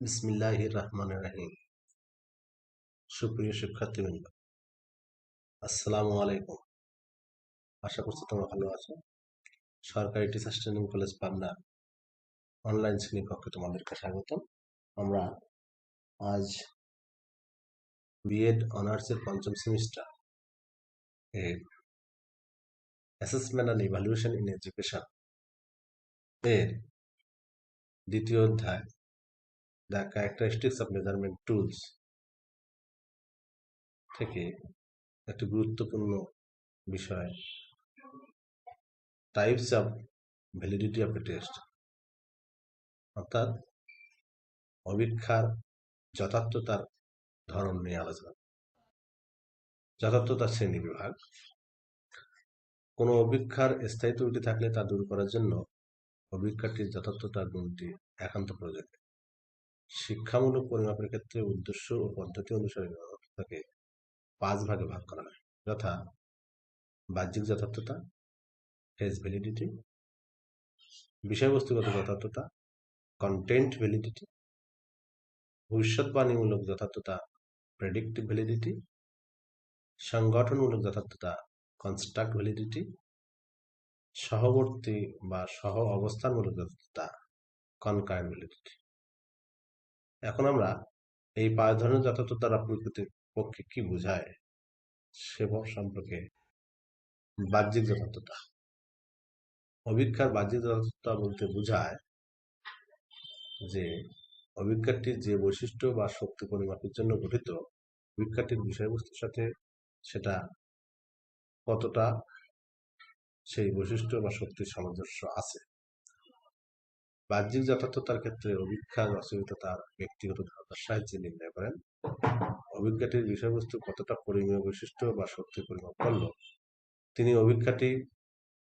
বিসমিল্লাহ সুপ্রিয় আশা তোমরা ভালো আছো। সরকারি কলেজ অনলাইন তোমাদেরকে স্বাগত আমরা আজ বিএড অনার্সের পঞ্চম সেমিস্টার এর অ্যাসেসমেন্ট ইভ্যালুয়েশন ইন এডুকেশন এর দ্বিতীয় অধ্যায় the characteristics of measurement tools থেকে একটি গুরুত্বপূর্ণ বিষয় types of validity of a test অর্থাৎ অভিক্ষার যথার্থতার ধরন নিয়ে আলোচনা যথার্থতার শ্রেণি বিভাগ কোনো অভিক্ষার স্থায়ী ত্রুটি থাকলে তা দূর করার জন্য অভিক্ষাটির যথার্থতার গুণটি একান্ত প্রয়োজন শিক্ষামূলক পরিমাপের ক্ষেত্রে উদ্দেশ্য ও পদ্ধতি অনুসারে যথার্থতাকে পাঁচ ভাগে ভাগ করা হয়। যথা, বাহ্যিক যথার্থতা ফেস ভ্যালিডিটি বিষয়বস্তুগত যথার্থতা কন্টেন্ট ভ্যালিডিটি ভবিষ্যৎবাণীমূলক যথার্থতা প্রেডিক্টিভ ভ্যালিডিটি সংগঠনমূলক যথার্থতা কনস্ট্রাক্ট ভ্যালিডিটি সহবর্তী বা সহ অবস্থানমূলক যথার্থতা কনকারেন্ট ভ্যালিডিটি এখন আমরা এই পাঁচ ধরনের যথার্থতা দ্বারা প্রকৃতির পক্ষে কি বোঝায় সে সম্পর্কে বাহ্যিক যথার্থতা। অভিজ্ঞার বাহ্যিক যথার্থতা বলতে বোঝায় যে অভিজ্ঞাটি যে বৈশিষ্ট্য বা শক্তি পরিমাপের জন্য গঠিত, অভিজ্ঞাটির বিষয়বস্তুর সাথে সেটা কতটা সেই বৈশিষ্ট্য বা শক্তির সামঞ্জস্য আছে। বাহ্যিক যথার্থতার ক্ষেত্রে অভিজ্ঞা রচয়িতা তার ব্যক্তিগত ধারণার সাহায্যে নির্ণয় করেন। অভিজ্ঞাটির বিষয়বস্তু কতটা পরিমেয় বৈশিষ্ট্য বা শক্তি পরিমাপ করল তিনি অভিজ্ঞাটি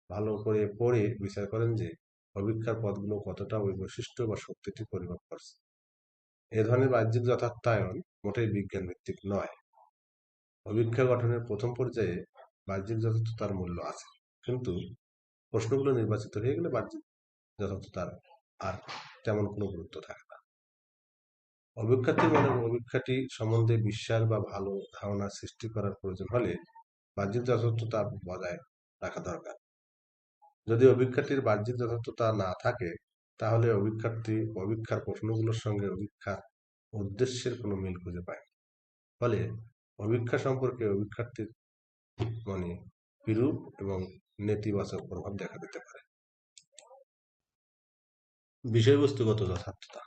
ভালো করে পড়ে বিচার করেন যে অভিজ্ঞার পদগুলো কতটা ওই বৈশিষ্ট্য বা শক্তিটি পরিমাপ করছে। এ ধরনের বাহ্যিক যথার্থায়ন মোটেই বিজ্ঞান ভিত্তিক নয়। অভিজ্ঞা গঠনের প্রথম পর্যায়ে বাহ্যিক যথার্থতার মূল্য আছে। কিন্তু প্রশ্নগুলো নির্বাচিত হয়ে গেলে বাহ্যিক যথার্থতার আর তেমন কোনো গুরুত্ব থাকে না। অভিজ্ঞাতি মনে অভিজ্ঞাটি সম্বন্ধে বিশ্বাস বা ভালো ধারণা সৃষ্টি করার প্রয়োজন হলে বাহ্যিক যথার্থতা বজায় রাখা দরকার। যদি অভিজ্ঞাটির বাহ্যিক যথার্থতা না থাকে, তাহলে অভিক্ষার্থী অভিক্ষার প্রশ্নগুলোর সঙ্গে অভিক্ষার উদ্দেশ্যের কোনো মিল খুঁজে পায় ফলে অভিক্ষা সম্পর্কে অভিক্ষার্থীর মনে বিরূপ এবং নেতিবাচক প্রভাব দেখা দিতে পারে। বিষয়বস্তুগত যথার্থতা।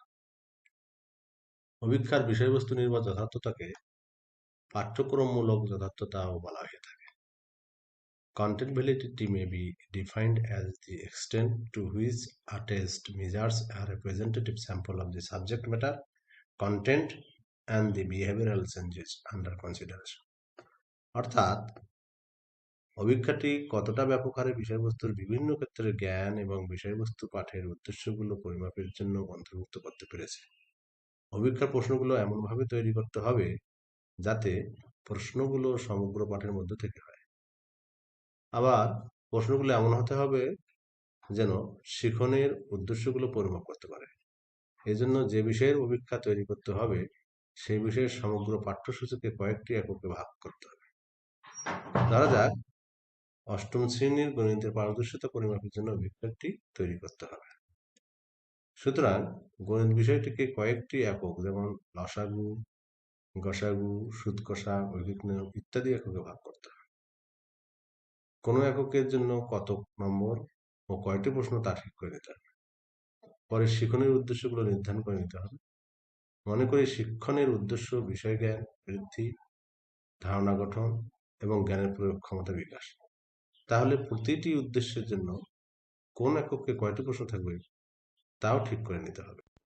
অভিক্ষার বিষয়বস্তু নির্ভর যথার্থতাকে পাঠ্যক্রমমূলক যথার্থতাও বলা হয়ে থাকে। Content validity may be defined as the extent to which a test measures a representative sample of the subject matter content and the behavioural changes under consideration অর্থাৎ অভিক্ষাটি কতটা ব্যাপক হারে বিষয়বস্তুর বিভিন্ন ক্ষেত্রে জ্ঞান এবং বিষয়বস্তু পাঠের উদ্দেশ্যগুলো পরিমাপের জন্য অন্তর্ভুক্ত করতে পেরেছে। অভিক্ষার প্রশ্নগুলো এমনভাবে তৈরি করতে হবে যাতে প্রশ্নগুলো সমগ্র পাঠের মধ্যে থেকে হয়। আবার প্রশ্নগুলো এমন হতে হবে যেন শিখনের উদ্দেশ্যগুলো পরিমাপ করতে পারে। এই জন্য যে বিষয়ের অভিক্ষা তৈরি করতে হবে, সেই বিষয়ের সমগ্র পাঠ্যসূচিকে কয়েকটি এককে ভাগ করতে হবে। ধরা যাক অষ্টম শ্রেণির গণিতের পারদর্শিতা পরিমাপের জন্য অভিক্ষাটি তৈরি করতে হবে। সুতরাং গণিত বিষয়টিকে কয়েকটি একক, যেমন লসাগু, গসাগু সুদ কষা ঐকিক নিয়ম ইত্যাদি এককে ভাগ করতে হবে। কোনো এককের জন্য কত নম্বর ও কয়টি প্রশ্ন তা ঠিক করে নিতে হবে। পরে শিক্ষণের উদ্দেশ্যগুলো নির্ধারণ করে নিতে হবে। মনে করি শিক্ষণের উদ্দেশ্য বিষয় জ্ঞান, বৃদ্ধি, ধারণা গঠন এবং জ্ঞানের প্রয়োগ ক্ষমতা বিকাশ। তাহলে প্রতিটি উদ্দেশ্যের জন্য কোন এককে কয়টি প্রশ্ন থাকবে, তাও ঠিক করে নিতে হবে।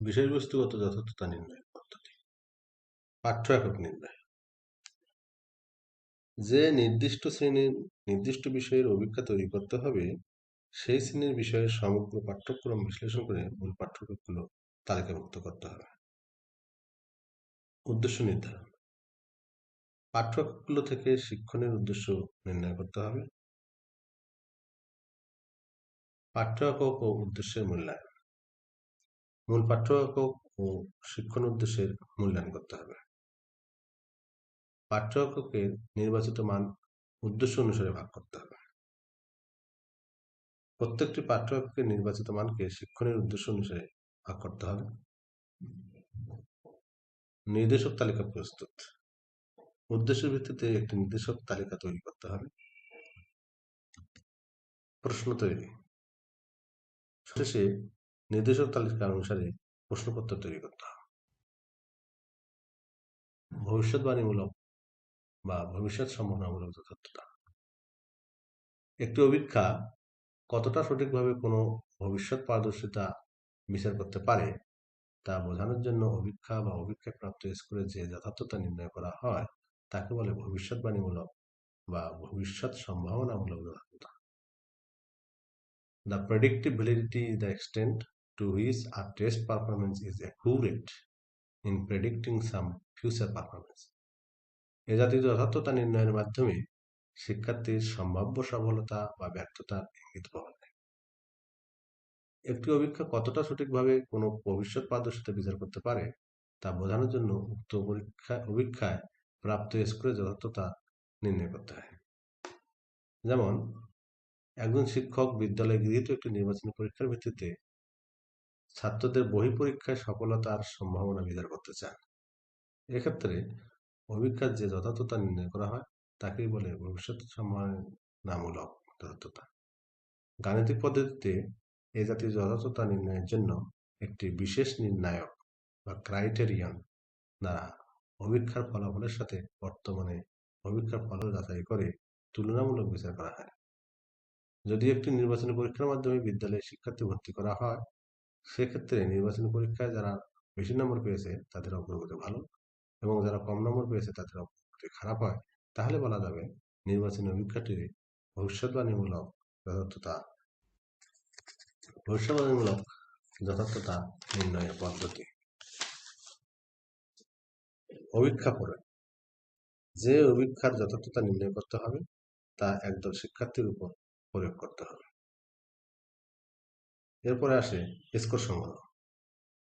বিষয়বস্তুগত যথার্থতা নির্ণয় পদ্ধতি। পাঠ্য একক নির্ণয়। যে নির্দিষ্ট শ্রেণির নির্দিষ্ট বিষয়ের অভিজ্ঞতা তৈরি করতে হবে, সেই শ্রেণির বিষয়ের সমগ্র পাঠ্যক্রম বিশ্লেষণ করে মূল পাঠ্যক্রমগুলো তালিকাভুক্ত করতে হবে। উদ্দেশ্য নির্ধারণ। পাঠ্যগুলো থেকে শিক্ষণের উদ্দেশ্য নির্ণয় করতে হবে। পাঠ্য একক ও উদ্দেশ্যের মূল্যায়ন। মূল পাঠ্য একক ও শিক্ষণ উদ্দেশ্যের মূল্যায়ন করতে হবে। পাঠ্য এককের নির্বাচিত মান উদ্দেশ্য অনুসারে ভাগ করতে হবে। প্রত্যেকটি পাঠ্য এককের নির্বাচিত মানকে শিক্ষণের উদ্দেশ্য অনুসারে ভাগ করতে হবে। নির্দেশক তালিকা প্রস্তুত। উদ্দেশ্যের ভিত্তিতে একটি নির্দেশক তালিকা তৈরি করতে হবে। প্রশ্ন তৈরি। শেষে নির্দেশক তালিকা অনুসারে প্রশ্নপত্র তৈরি করতে হবে। ভবিষ্যৎবাণীমূলক বা ভবিষ্যৎ সম্ভাবনামূলক যথার্থতা একটি অভিক্ষা কতটা সঠিকভাবে কোনো ভবিষ্যৎ পারদর্শিতা বিচার করতে পারে, তা বোঝানোর জন্য অভিক্ষা বা অভিক্ষায় প্রাপ্ত স্কোরে যে যথার্থতা নির্ণয় করা হয় তাকে বলে ভবিষ্যৎবাণীমূলক বা ভবিষ্যৎ সম্ভাবনামূলক যথার্থতা The predictive validity is the extent to which a test performance is in predicting some future performance. এ জাতীয় যথার্থতা নির্ণয়ের মাধ্যমে শিক্ষার্থীর সম্ভাব্য সফলতা বা ব্যর্থতার ইঙ্গিত পাওয়া যায় একটি অভিক্ষা কতটা সঠিকভাবে কোনো ভবিষ্যৎ পারদর্শিতা বিচার করতে পারে তা বোঝানোর জন্য উক্ত পরীক্ষা অভিক্ষায় প্রাপ্ত স্কোরের যথার্থতা নির্ণয় করতে হয়। যেমন, একজন শিক্ষক বিদ্যালয়ে গৃহীত একটি নির্বাচনী পরীক্ষার ভিত্তিতে ছাত্রদের বহি পরীক্ষায় সফলতার সম্ভাবনা বিচার করতে চান। এক্ষেত্রে অভিজ্ঞার যে যথার্থতা নির্ণয় করা হয়, তাকেই বলে ভবিষ্যৎ সম্ভাবনামূলক যথার্থতা। গাণিতিক পদ্ধতিতে এ জাতীয় যথার্থতা নির্ণয়ের জন্য একটি বিশেষ নির্ণায়ক বা ক্রাইটেরিয়ন দ্বারা অভিক্ষার ফলাফলের সাথে বর্তমানে অভিক্ষার ফল যাচাই করে তুলনামূলক বিচার করা হয়। যদি একটি নির্বাচনী পরীক্ষার মাধ্যমে বিদ্যালয়ে শিক্ষার্থী ভর্তি করা হয়, সেক্ষেত্রে নির্বাচনী পরীক্ষায় যারা বেশি নম্বর পেয়েছে তাদের অগ্রগতি ভালো এবং যারা কম নম্বর পেয়েছে তাদের অগ্রগতি খারাপ হয়। তাহলে বলা যাবে নির্বাচনী অভিজ্ঞাটির ভবিষ্যৎবাণীমূলক যথার্থতা ভবিষ্যৎবাণীমূলক যথার্থতা নির্ণয়ের পদ্ধতি। অভিক্ষা পড়ে যে অভিক্ষার যথার্থতা নির্ণয় করতে হবে, তা একদল শিক্ষার্থীর উপর প্রয়োগ করতে হবে। এরপরে আসে স্কোর সংগ্রহ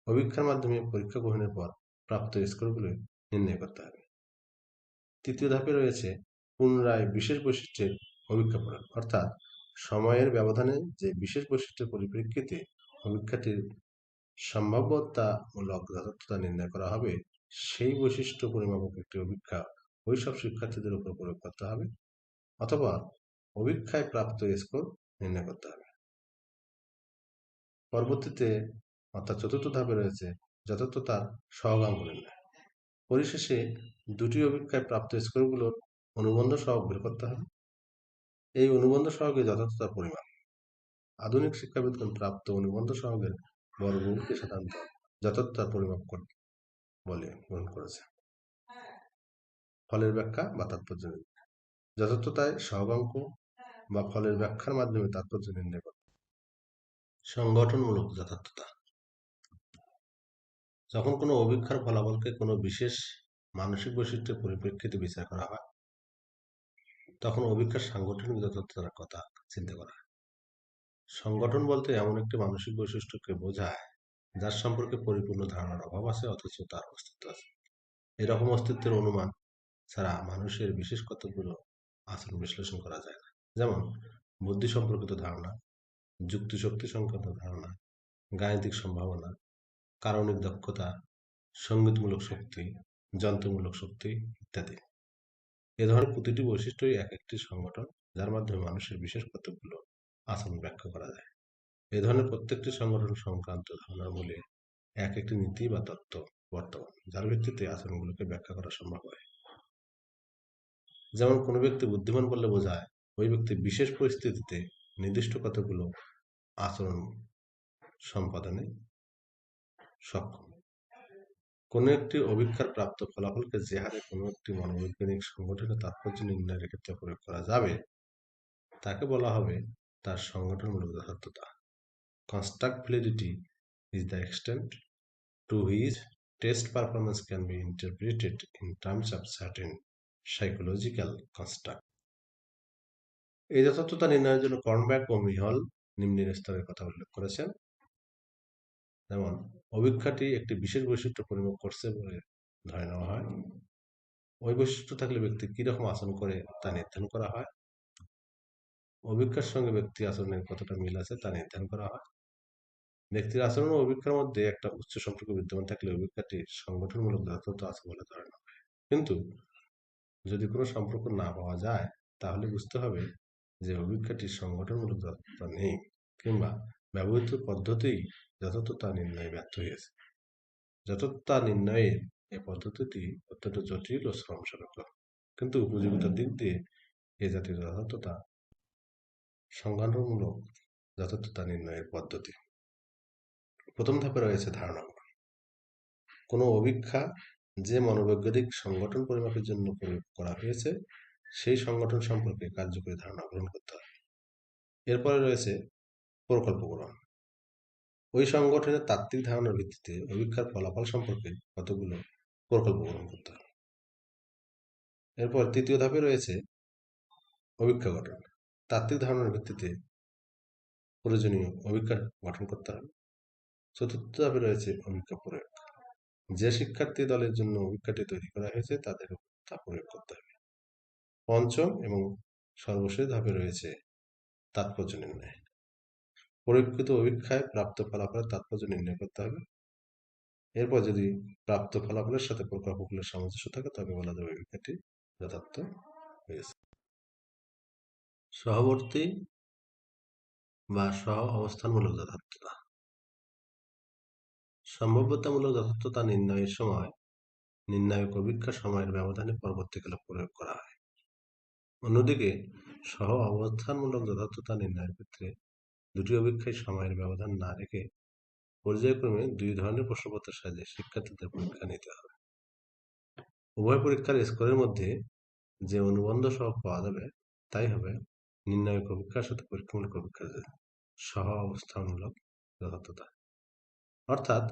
অভিক্ষার মাধ্যমে পরীক্ষা গ্রহণের পর প্রাপ্ত স্কোরগুলো নির্ণয় করতে হবে। তৃতীয় ধাপে রয়েছে পুনরায় বিশেষ বৈশিষ্ট্যের অভিক্ষা প্রয়োগ, অর্থাৎ সময়ের ব্যবধানে যে বিশেষ বৈশিষ্ট্যের পরিপ্রেক্ষিতে অভিক্ষাটির সম্ভাব্যতামূলক যথার্থতা নির্ণয় করা হবে সেই বৈশিষ্ট্য পরিমাপক একটি অভিক্ষা ওই সব শিক্ষার্থীদের উপর প্রয়োগ করতে হবে অথবা অভিক্ষায় প্রাপ্ত স্কোর নির্ণয় করতে হবে। পরবর্তীতে অর্থাৎ চতুর্থ ধাপে রয়েছে যথার্থতার সহগাঙ্গ নির্ণয়। পরিশেষে দুটি অভিক্ষায় প্রাপ্ত স্কোরগুলোর অনুবন্ধ সহগ বের করতে হবে। এই অনুবন্ধ সহগের যথার্থতার পরিমাণ আধুনিক শিক্ষাবিদগণ প্রাপ্ত অনুবন্ধ সহগের বর্গমূলকে সাধারণত যথার্থতার পরিমাপ করতে। বলে গ্রহণ করেছে। ফলের ব্যাখ্যা বা তাৎপর্য যথার্থতায় সহগাঙ্ক বা ফলের ব্যাখ্যার মাধ্যমে তাৎপর্য নির্ণয় করে। সংগঠনমূলক যথার্থতা। যখন কোনো অভিক্ষার ফলাফলকে কোনো বিশেষ মানসিক বৈশিষ্ট্যের পরিপ্রেক্ষিতে বিচার করা হয়, তখন অভিক্ষার সাংগঠনিক যথার্থতার কথা চিন্তা করা। হয় সংগঠন বলতে এমন একটি মানসিক বৈশিষ্ট্যকে বোঝায় যার সম্পর্কে পরিপূর্ণ ধারণার অভাব আছে, অথচ তার অস্তিত্ব আছে। এরকম অস্তিত্বের অনুমান ছাড়া মানুষের বিশেষ কতগুলো আচরণ বিশ্লেষণ করা যায় না। যেমন, বুদ্ধি সম্পর্কিত ধারণা যুক্তিশক্তি সংক্রান্ত ধারণা, গাণিতিক সম্ভাবনা, কারণিক দক্ষতা, সঙ্গীতমূলক শক্তি, যন্ত্রমূলক শক্তি ইত্যাদি। এ ধরনের প্রতিটি বৈশিষ্ট্যই এক একটি সংগঠন, যার মাধ্যমে মানুষের বিশেষ কতগুলো আচরণ ব্যাখ্যা করা যায়। এ ধরনের প্রত্যেকটি সংগঠন সংক্রান্ত ধারণার মূলে এক একটি নীতি বা তত্ত্ব বর্তমান, যার ভিত্তিতে আচরণগুলোকে ব্যাখ্যা করা সম্ভব হয়। যেমন কোনো ব্যক্তি বুদ্ধিমান বললে বোঝায়, ওই ব্যক্তি বিশেষ পরিস্থিতিতে নির্দিষ্ট কতগুলো আচরণ সম্পাদনে সক্ষম। কোনো একটি অভিক্ষার প্রাপ্ত ফলাফলকে যে হারে কোনো একটি মনোবৈজ্ঞানিক সংগঠনের তাৎপর্য নির্ণয়ের ক্ষেত্রে প্রয়োগ করা যাবে, তাকে বলা হবে তার সংগঠনমূলক যথার্থতা। Construct validity is the extent to which test performance can be interpreted in terms of certain psychological construct এই যথার্থতা নির্ণয়ের জন্য কর্নব্যাক ও মিহল নিম্নের স্তরের কথা উল্লেখ করেছেন। যেমন, অভিক্ষাটি একটি বিশেষ বৈশিষ্ট্য পরিমাপ করছে বলে ধরে নেওয়া হয়। ওই বৈশিষ্ট্য থাকলে ব্যক্তি কীরকম আচরণ করে তা নির্ধারণ করা হয়। অভিক্ষার সঙ্গে ব্যক্তি আচরণের কতটা মিল আছে তা নির্ধারণ করা হয়। ব্যক্তির আচরণ ও অভিক্ষার মধ্যে একটা উচ্চ সম্পর্ক বিদ্যমান থাকলে অভিক্ষাটি সংগঠনমূলক যথার্থ আছে বলে ধরে নেওয়া হয় কিন্তু যদি কোনো সম্পর্ক না পাওয়া যায়, তাহলে বুঝতে হবে যে অভিক্ষাটির সংগঠনমূলক যথার্থতা নেই কিংবা ব্যবহৃত পদ্ধতি যথার্থতা নির্ণয়ে ব্যর্থ হয়েছে। যথার্থতা নির্ণয়ের এই পদ্ধতিটি অত্যন্ত জটিল ও শ্রমসাপেক্ষ কিন্তু উপযোগিতার দিক দিয়ে এ জাতীয় যথার্থতা সংগঠনমূলক যথার্থতা নির্ণয়ের পদ্ধতি। প্রথম ধাপে রয়েছে ধারণা করা কোনো অভিক্ষা যে মনোবৈজ্ঞানিক সংগঠন পরিমাপের জন্য প্রয়োগ করা হয়েছে, সেই সংগঠন সম্পর্কে কার্যকরী ধারণা গ্রহণ করতে হবে। এরপরে রয়েছে প্রকল্প গ্রহণ। ওই সংগঠনের তাত্ত্বিক ধারণার ভিত্তিতে অভিক্ষার ফলাফল সম্পর্কে কতগুলো প্রকল্প গ্রহণ করতে হবে। এরপর তৃতীয় ধাপে রয়েছে অভিক্ষা গঠন। তাত্ত্বিক ধারণার ভিত্তিতে প্রয়োজনীয় অভিক্ষা গঠন করতে হবে। চতুর্থ ধাপে রয়েছে অভিক্ষা প্রয়োগ যে শিক্ষার্থী দলের জন্য অভিক্ষাটি তৈরি করা হয়েছে, তাদের তা প্রয়োগ করতে হবে পঞ্চম এবং সর্বশেষ ধাপে রয়েছে তাৎপর্য নির্ণয়। পরীক্ষিত অভিক্ষায় প্রাপ্ত ফলাফলের তাৎপর্য নির্ণয় করতে হবে। এরপর যদি প্রাপ্ত ফলাফলের সাথে প্রকল্পগুলোর সামঞ্জস্য থাকে, তবে বলা যাবে অভিক্ষাটি যথার্থ হয়েছে। সহবর্তী বা সহ অবস্থানমূলক যথার্থতা। সম্ভাব্যতামূলক যথার্থতা নির্ণয়ের সময়, নির্ণায়ক অভিক্ষা সময়ের ব্যবধানে পরবর্তীকালে প্রয়োগ করা হয়। অন্যদিকে, সহ অবস্থানমূলক যথার্থতা নির্ণয়ের ক্ষেত্রে দুটি অভিক্ষায় সময়ের ব্যবধান না রেখে পর্যায়ক্রমে দুই ধরনের প্রশ্নপত্রের সাহায্যে শিক্ষার্থীদের পরীক্ষা নিতে হবে। উভয় পরীক্ষার স্কোরের মধ্যে যে অনুবন্ধ সহ পাওয়া যাবে, তাই হবে নির্ণায়ক অভিক্ষার সাথে পরীক্ষামূলক অভিক্ষার সহ অবস্থানমূলক যথার্থতা। অর্থাৎ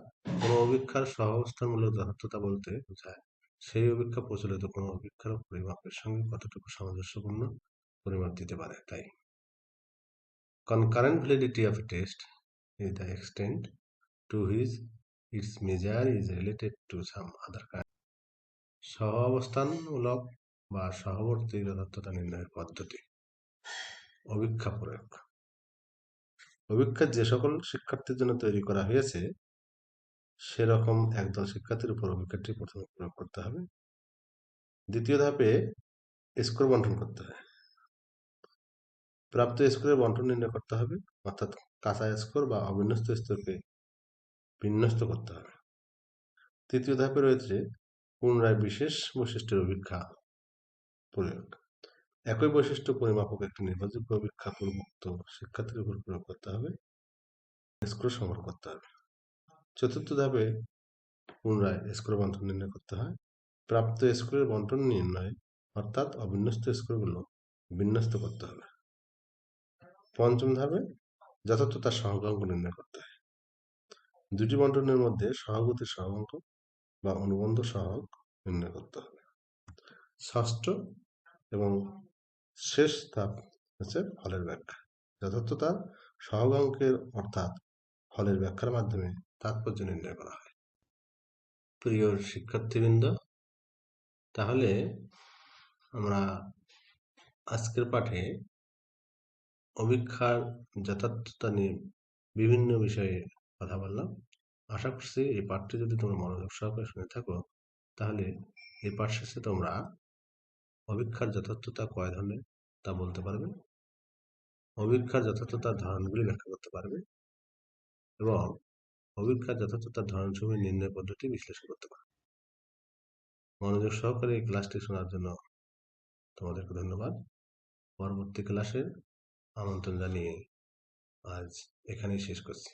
কোনো অভিক্ষার সহ অবস্থানমূলক যথার্থতা বলতে বোঝায়। সেই অভিক্ষা প্রচলিত কোনো অভিক্ষার পরিমাপের সঙ্গে কতটুকু সামঞ্জস্যপূর্ণ পরিমাপ দিতে পারে, তাই। concurrent validity of a test is the extent to which its measure is related to some other kind. সহ অবস্থানমূলক বা সহবর্তী যথার্থতা নির্ণয়ের পদ্ধতি। অভিক্ষা প্রয়োগ। অভিক্ষা যে সকল শিক্ষার্থীর জন্য তৈরি করা হয়েছে, সেরকম একদল শিক্ষার্থীর উপর অভিক্ষাটি প্রথমে প্রয়োগ করতে হবে। দ্বিতীয় ধাপে স্কোর বন্টন করতে হয়। প্রাপ্ত স্কোরের বন্টন নির্ণয় করতে হবে, অর্থাৎ কাঁচা স্কোর বা অবিন্যস্ত স্তরকে বিন্যস্ত করতে হবে। তৃতীয় ধাপে রয়েছে পুনরায় বিশেষ বৈশিষ্ট্যের অভিক্ষা প্রয়োগ। একই বৈশিষ্ট্য পরিমাপক একটি নির্ভরযোগ্য অভিক্ষা উন্মুক্ত শিক্ষার্থীর উপর প্রয়োগ করতে হবে। স্কোর সংগ্রহ করতে হবে। চতুর্থ ধাপে পুনরায় স্কোর বন্টন নির্ণয় করতে হয়। প্রাপ্ত স্কোরের বন্টন নির্ণয় অর্থাৎ অবিন্যস্ত স্কোরগুলো বিন্যস্ত করতে হবে। পঞ্চম ধাপে যথার্থতার সহগাঙ্ক নির্ণয় করতে হয়। দুটি বন্টনের মধ্যে সহগতির সহগাঙ্ক বা অনুবন্ধ সহগ নির্ণয় করতে হবে। ষষ্ঠ এবং শেষ ধাপ হচ্ছে ফলের ব্যাখ্যা। যথার্থতার সহগাঙ্কের অর্থাৎ ফলের ব্যাখ্যার মাধ্যমে তাৎপর্য নির্ণয় করা হয়। প্রিয় শিক্ষার্থীবৃন্দ, তাহলে আমরা আজকের পাঠে অভিক্ষার যথার্থতা নিয়ে বিভিন্ন বিষয়ে কথা বললাম। আশা করছি এই পাঠটি যদি তোমরা মনোযোগ সহকারে শুনে থাকো, তাহলে এই পাঠ শেষে তোমরা অভিক্ষার যথার্থতা কয় ধরনের তা বলতে পারবে? অভিক্ষার যথার্থতার ধরনগুলি ব্যাখ্যা করতে পারবে এবং অভিক্ষার যথার্থতার ধরনসমূহ নির্ণয় পদ্ধতি বিশ্লেষণ করতে পারবে। মনোযোগ সহকারে এই ক্লাসটি শোনার জন্য তোমাদেরকে ধন্যবাদ। পরবর্তী ক্লাসের আমন্ত্রণ জানিয়ে আজ এখানেই শেষ করছি।